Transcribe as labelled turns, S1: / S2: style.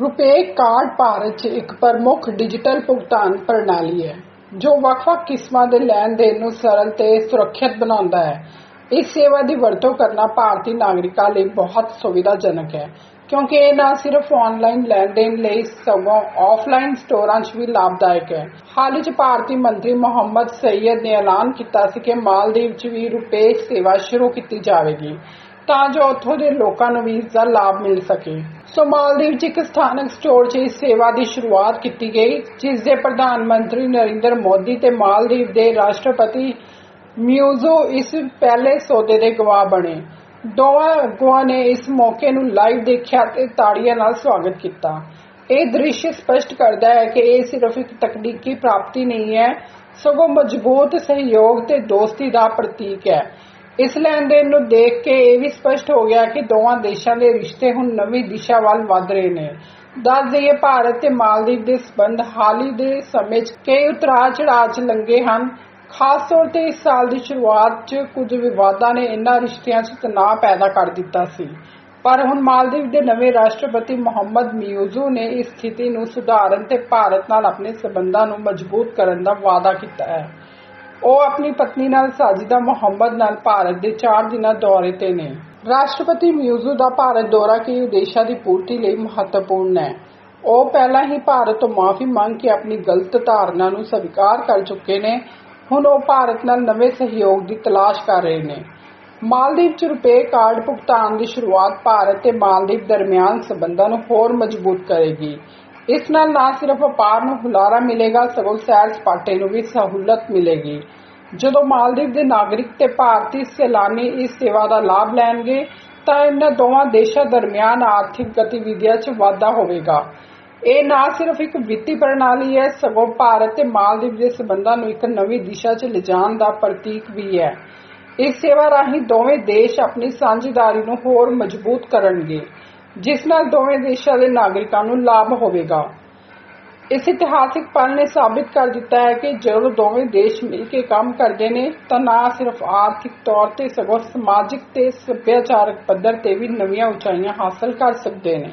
S1: ਰੁਪੇ card Bharat 'ਚ ਇੱਕ ਪ੍ਰਮੁੱਖ ਡਿਜੀਟਲ ਭੁਗਤਾਨ ਪ੍ਰਣਾਲੀ ਹੈ, ਜੋ ਵੱਖ-ਵੱਖ ਕਿਸਮਾਂ ਦੇ ਲੈਣ-ਦੇਣ ਨੂੰ ਸਰਲ ਤੇ ਸੁਰੱਖਿਅਤ ਬਣਾਉਂਦਾ ਹੈ। ਇਸ ਸੇਵਾ ਦੀ ਵਰਤੋਂ ਕਰਨਾ ਭਾਰਤੀ ਨਾਗਰਿਕਾਂ ਲਈ ਬਹੁਤ ਸੁਵਿਧਾਜਨਕ ਹੈ, ਕਿਉਂਕਿ ਇਹ ਨਾ ਸਿਰਫ ਆਨਲਾਈਨ ਲੈਣ-ਦੇਣ ਲਈ ਸਗੋਂ ਆਫਲਾਈਨ ਸਟੋਰਾਂ 'ਚ ਵੀ ਲਾਭਦਾਇਕ ਹੈ। ਹਾਲ ਹੀ 'ਚ ਭਾਰਤੀ ਮੰਤਰੀ ਮੁਹੰਮਦ ਸਈਦ ਨੇ ਐਲਾਨ ਕੀਤਾ ਸੀ ਕਿ ਮਾਲਦੀਵ 'ਚ ਵੀ ਰੁਪੇ ਸੇਵਾ ਸ਼ੁਰੂ ਕੀਤੀ ਜਾਵੇਗੀ। ਤਾਂ ਜੋ ਉੱਥੋਂ ਦੇ ਲੋਕਾਂ ਨੂੰ ਵੀ ਇਸ ਦਾ ਲਾਭ ਮਿਲ ਸਕੇ। ਸੋ ਮਾਲਦੀਵ 'ਚ ਇੱਕ ਸਥਾਨਕ ਸਟੋਰ 'ਚ ਇਸ ਸੇਵਾ ਦੀ ਸ਼ੁਰੂਆਤ ਕੀਤੀ ਗਈ, ਜਿਸ ਦੇ ਪ੍ਰਧਾਨ ਮੰਤਰੀ ਨਰਿੰਦਰ ਮੋਦੀ ਤੇ ਮਾਲਦੀਵ ਦੇ ਰਾਸ਼ਟਰਪਤੀ ਮਿਊਜ਼ੋ ਇਸ ਪਹਿਲੇ ਸੌਦੇ ਦੇ ਗਵਾਹ ਬਣੇ। ਦੋਵਾਂ ਅਗੂਆਂ ਨੇ ਇਸ ਮੌਕੇ ਨੂੰ ਲਾਈਵ ਦੇਖਿਆ ਤੇ ਤਾੜੀਆਂ ਨਾਲ ਸਵਾਗਤ ਕੀਤਾ। ਇਹ ਦ੍ਰਿਸ਼ ਸਪਸ਼ਟ ਕਰਦਾ ਹੈ ਕਿ ਇਹ ਸਿਰਫ ਇੱਕ ਤਕਨੀਕੀ ਪ੍ਰਾਪਤੀ ਨਹੀਂ ਹੈ, ਸਗੋਂ ਮਜ਼ਬੂਤ ਸਹਿਯੋਗ ਤੇ ਦੋਸਤੀ ਦਾ ਪ੍ਰਤੀਕ ਹੈ। ਇਸ ਲੈਣ ਦੇਣ ਨੂੰ ਦੇਖ ਕੇ ਇਹ ਵੀ ਸਪਸ਼ਟ ਹੋ ਗਿਆ ਕਿ ਦੋਵਾਂ ਦੇਸ਼ਾਂ ਦੇ ਰਿਸ਼ਤੇ ਹੁਣ ਨਵੀਂ ਦਿਸ਼ਾ ਵੱਲ ਵਧ ਰਹੇ ਨੇ। ਦੱਸ ਦਈਏ ਭਾਰਤ ਤੇ ਮਾਲਦੀਵ ਦੇ ਸਬੰਧ, ਹਾਲੀ ਦੇ ਸਮੇਂ 'ਚ ਕਈ ਉਤਰਾਅ ਚੜਾਅ 'ਚ ਲੰਘੇ ਹਨ। ਖਾਸ ਤੌਰ ਤੇ ਇਸ ਸਾਲ ਦੀ ਸ਼ੁਰੂਆਤ 'ਚ ਕੁਝ ਵਿਵਾਦਾਂ ਨੇ ਇਹਨਾਂ ਰਿਸ਼ਤਿਆਂ 'ਚ ਤਣਾਅ ਪੈਦਾ ਕਰ ਦਿੱਤਾ ਸੀ। ਪਰ ਹੁਣ ਮਾਲਦੀਵ ਦੇ ਨਵੇਂ ਰਾਸ਼ਟਰਪਤੀ ਮੁਹੰਮਦ ਮਿਊਜ਼ੂ ਨੇ ਇਸ ਸਥਿਤੀ ਨੂੰ ਸੁਧਾਰਨ ਤੇ ਭਾਰਤ ਨਾਲ ਆਪਣੇ ਸਬੰਧਾਂ ਨੂੰ ਮਜ਼ਬੂਤ ਕਰਨ ਦਾ ਵਾਅਦਾ ਕੀਤਾ ਹੈ। ਉਹ ਆਪਣੀ ਪਤਨੀ ਨਾਲ ਸਾਜਿਦਾ ਮੁਹੰਮਦ ਨਾਲ ਭਾਰਤ ਦੇ 4 ਦਿਨਾਂ ਦੌਰੇ ਤੇ ਨੇ। ਰਾਸ਼ਟਰਪਤੀ ਮਿਊਜ਼ੂ ਦਾ ਭਾਰਤ ਦੌਰਾ ਕਈ ਉਦੇਸ਼ਾਂ ਦੀ ਪੂਰਤੀ ਲਈ ਮਹੱਤਵਪੂਰਨ ਹੈ। ਉਹ ਪਹਿਲਾਂ ਹੀ ਭਾਰਤ ਤੋਂ ਮਾਫੀ ਮੰਗ ਕੇ ਆਪਣੀ ਗਲਤ ਧਾਰਨਾ ਨੂੰ ਸਵੀਕਾਰ ਕਰ ਚੁੱਕੇ ਨੇ। ਹੁਣ ਉਹ ਭਾਰਤ ਨਾਲ ਨਵੇਂ ਸਹਿਯੋਗ ਦੀ ਤਲਾਸ਼ ਕਰ ਰਹੇ ਨੇ। ਮਾਲਦੀਵ 'ਚ ਰੁਪਏ ਕਾਰਡ ਭੁਗਤਾਨ ਦੀ ਸ਼ੁਰੂਆਤ ਭਾਰਤ ਤੇ ਮਾਲਦੀਵ ਦਰਮਿਆਨ ਸਬੰਧਾਂ ਨੂੰ ਹੋਰ ਮਜ਼ਬੂਤ ਕਰੇਗੀ। ਇਸ ਨਾਲ ਨਾ ਸਿਰਫ ਵਪਾਰ ਨੂੰ ਹੁਲਾਰਾ ਮਿਲੇਗਾ, ਸਗੋਂ ਸੈਰ ਸਪਾਟੇ ਨੂੰ ਵੀ ਸਹੂਲਤ ਮਿਲੇਗੀ। ਜਦੋਂ ਮਾਲਦੀਵ ਦੇ ਨਾਗਰਿਕ ਤੇ ਭਾਰਤੀ ਸੈਲਾਨੀ ਇਸ ਸੇਵਾ ਦਾ ਲਾਭ ਲੈਣਗੇ, ਤਾਂ ਇਹਨਾਂ ਦੋਵਾਂ ਦੇਸ਼ਾਂ ਦਰਮਿਆਨ ਆਰਥਿਕ ਗਤੀਵਿਧੀਆਂ 'ਚ ਵਾਧਾ ਹੋਵੇਗਾ। ਇਹ ਨਾ ਸਿਰਫ ਇੱਕ ਵਿੱਤੀ ਪ੍ਰਣਾਲੀ ਹੈ, ਸਗੋਂ ਭਾਰਤ ਤੇ ਮਾਲਦੀਵ ਦੇ ਸਬੰਧਾਂ ਨੂੰ ਇੱਕ ਨਵੀਂ ਦਿਸ਼ਾ 'ਚ ਲਿਜਾਣ ਦਾ ਪ੍ਰਤੀਕ ਵੀ ਹੈ। ਇਸ ਸੇਵਾ ਰਾਹੀਂ ਦੋਵੇਂ ਦੇਸ਼ ਆਪਣੀ ਸਾਂਝੇਦਾਰੀ ਨੂੰ ਹੋਰ ਮਜ਼ਬੂਤ ਕਰਨਗੇ। ਜਿਸ ਨਾਲ ਦੋਵੇਂ ਦੇਸ਼ਾਂ ਦੇ ਨਾਗਰਿਕਾਂ ਨੂੰ ਲਾਭ ਹੋਵੇਗਾ। ਇਸ ਇਤਿਹਾਸਿਕ ਪਲ ਨੇ ਸਾਬਿਤ ਕਰ ਦਿੱਤਾ ਹੈ ਕਿ ਜਦੋਂ ਦੋਵੇਂ ਦੇਸ਼ ਮਿਲ ਕੇ ਕੰਮ ਕਰਦੇ ਨੇ, ਤਾਂ ਨਾ ਸਿਰਫ ਆਰਥਿਕ ਤੌਰ ਤੇ ਸਗੋਂ ਸਮਾਜਿਕ ਤੇ ਸੱਭਿਆਚਾਰਕ ਪੱਧਰ ਤੇ ਵੀ ਨਵੀਆਂ ਉਚਾਈਆਂ ਹਾਸਲ ਕਰ ਸਕਦੇ ਨੇ।